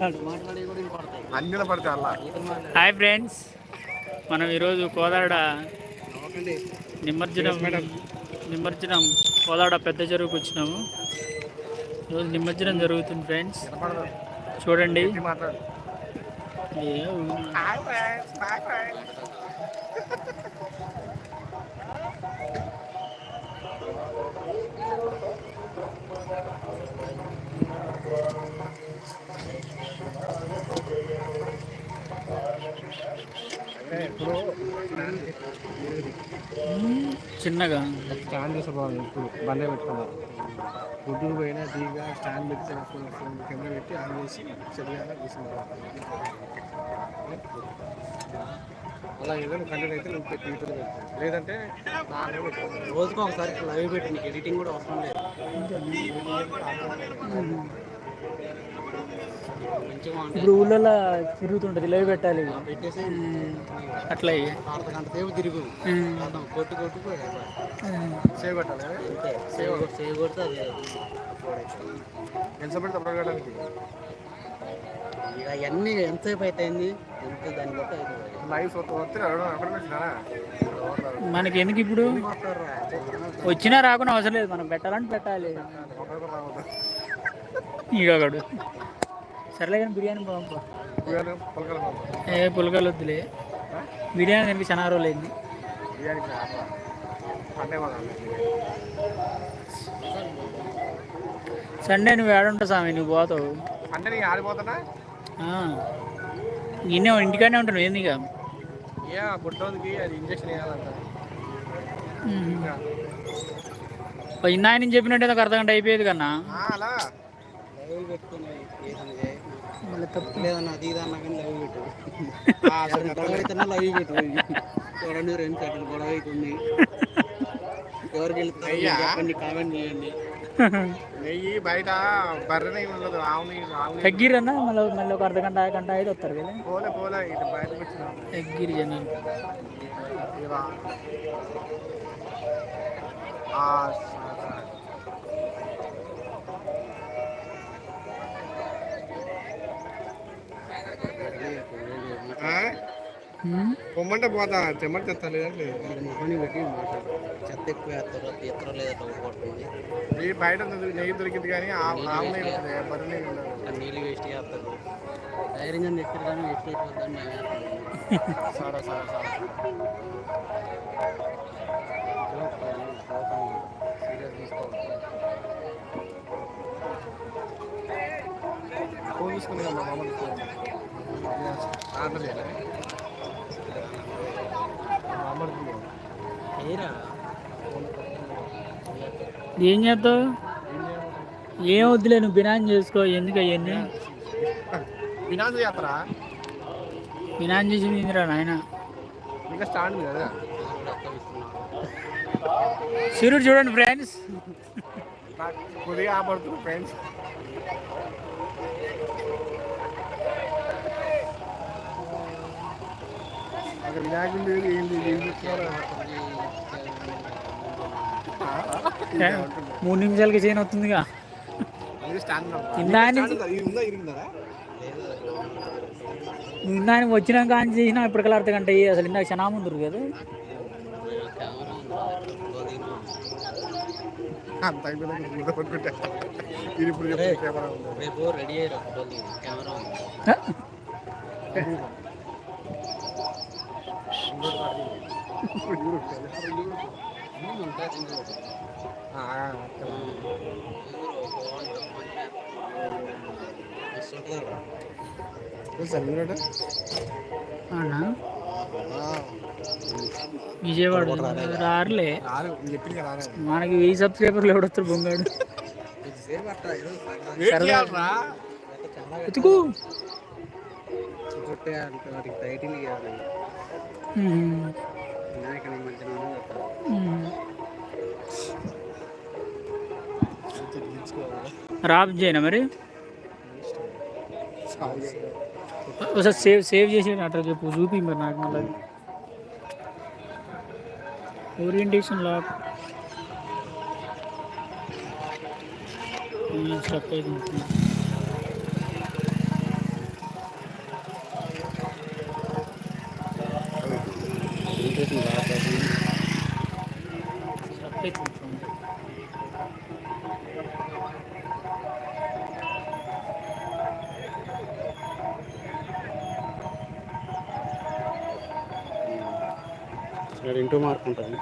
అలా hi friends. మనం ఈరోజు కోదాడ నిమజ్జనం నిమజ్జనం కోదాడ పెద్ద చెరువుకు వచ్చినాము. ఈరోజు నిమజ్జనం జరుగుతుంది ఫ్రెండ్స్. చూడండి ఇది మాట్లాడు ఏ ఊ- ఇప్పుడు చిన్నగా? స్టాండ్ తీసుకోవాలి ఇప్పుడు. బండే పెట్టుకున్నారు గుడ్డు పోయినా దిగా స్టాండ్ పెట్టి కింద పెట్టి ఆన్ చేసి చదివేలా తీసుకున్నారు అలా ఏదైనా కంటెంట్ అయితే నువ్వు పెట్టి పెట్టు. లేదంటే రోజుకు ఒకసారి లైవ్ పెట్టి నీకు ఎడిటింగ్ కూడా అవసరం లేదు. ఇప్పుడు ఊళ్ళో తిరుగుతుంటది లైవ్ పెట్టాలి. పెట్టేసి అట్లా సేపు తిరుగు. కొట్టు సేవ్ పెట్టాలి అంతే. సేవ్ సేవ్ కొడితే అది. ఎంత పెడితే ఇక అవన్నీ ఎంతసేపు అవుతాయింది ఎంత దాన్ని బట్టి మనకి ఎందుకు ఇప్పుడు? వచ్చినా రాకుండా అవసరం లేదు మనం పెట్టాలంటే పెట్టాలి. ఈగడు సర్లే కానీ బిర్యానీ పొలకల ఏ పులకలు వద్దులే. బిర్యానీ తినికి చాలా రోజులు అయింది సండే నువ్వు ఏడుంటావు స్వామి నువ్వు పోతావు. అంటే. ఇన్నే ఇంటికాడనే ఉంటాను ఏంది ఇక? ఏ ఆ బుడ్డోనికి అది ఇంజక్షన్ వేయాలంట. ఇంకా. ఇన్న ఆయన చెప్పినట్టు ఒక అర్ధ గంట అయిపోయేది కన్నా. ఆ, అలా. పెట్టుకుని. మళ్ళీ తప్పు. లేదన్నా అది ఇది కానీ లైవ్ పెట్టు. ఆ, అసలు గొడవ అయితే లైవ్ పెట్టు. చూడండి రెండు సెకండ్ గొడవ అవుతుంది. ఎవరికి. చెప్పండి కామెంట్ చేయండి. నెయ్యి బయట బర్రె నెయ్యి ఉండదు ఆవు నెయ్యి ఆవు మళ్ళీ మళ్ళీ ఒక అర్ధ గంట గంట అయితే వస్తారు కదా. పోలే పోలే ఇటు బయటకు వచ్చిన స- ఆ? పొమ్మంటే పోతా తెమ్మంటే తెస్తా లేదంటే లేదు. మొహాన్ని పెట్టి మాట్లాడు చెత్త ఎక్కువ వేస్తారు అది ఎత్తరో లేదా డౌట్ పడుతుంది ఈ బయట ఉన్నది నెయ్యి దొరికింది కానీ ఆవు ఆవు నెయ్యి ఉంటుంది బర్రె నెయ్యి ఉండదు ఆ నీళ్ళు వేస్ట్ చేస్తారు ధైర్యంగా నెత్తారు కానీ వేస్ట్ అయిపోతుందని మేము వేస్తున్నాం. సరే సరే సరే సీరియస్ తీసుకోవాలి ఫోన్ తీసుకుని మా మామ ఆర్డర్ చేయాలి ఏం చేస్తావు ఏం వద్దులే నువ్వు బినాన్ చేసుకో ఎందుకు అవన్నీ వినాశ యాత్ర బినాన్ చేసి ఇందిరా నాయన ఇంకా స్టాండ్ కదా సూర్యుడు చూడండి ఫ్రెండ్స్ కొద్దిగా ఆపడుతుంది ఫ్రెండ్స్ అక్కడ వినాయకుడు లేదు ఏం లేదు ఏం చెప్తున్నారో మూడు నిమిషాలకి చేయని వస్తుందిగా అది స్టాండ్ ఇందా నుంచి ఇది ఉందా ఇరిందా నువ్వు ఇందా ఆయన వచ్చినాక ఆయన చేసినా ఇప్పటికల్లా అర్ధ గంట అయ్యి అసలు ఇందాక క్షణా ముందు కదా అంత అయిపోయినాక గుడ్డ పట్టుకుంటా ఇది ఇప్పుడు చెప్పే కెమెరా విజయవాడ రారులే. మనకి వెయ్యి సబ్స్క్రైబర్లు ఎవడొస్తారు బొంగాడు? ఎత్తుకు టైటిల్ ఇవ్వాలి ఉమ్. వినాయక నిమజ్జనం అని చెప్పాలి ఉమ్. తీసుకోవాలి. రాబ్ చేయనా మరి సారీ. ఒకసారి సేవ్ సేవ్ చేసి అట్లా చెప్పు చూపి మరి నాకు మళ్ళీ ఓరియంటేషన్ లాక్ స్టక్ అవుతుంది ఇక్కడ ఇంటూ మార్క్ ఉంటుంది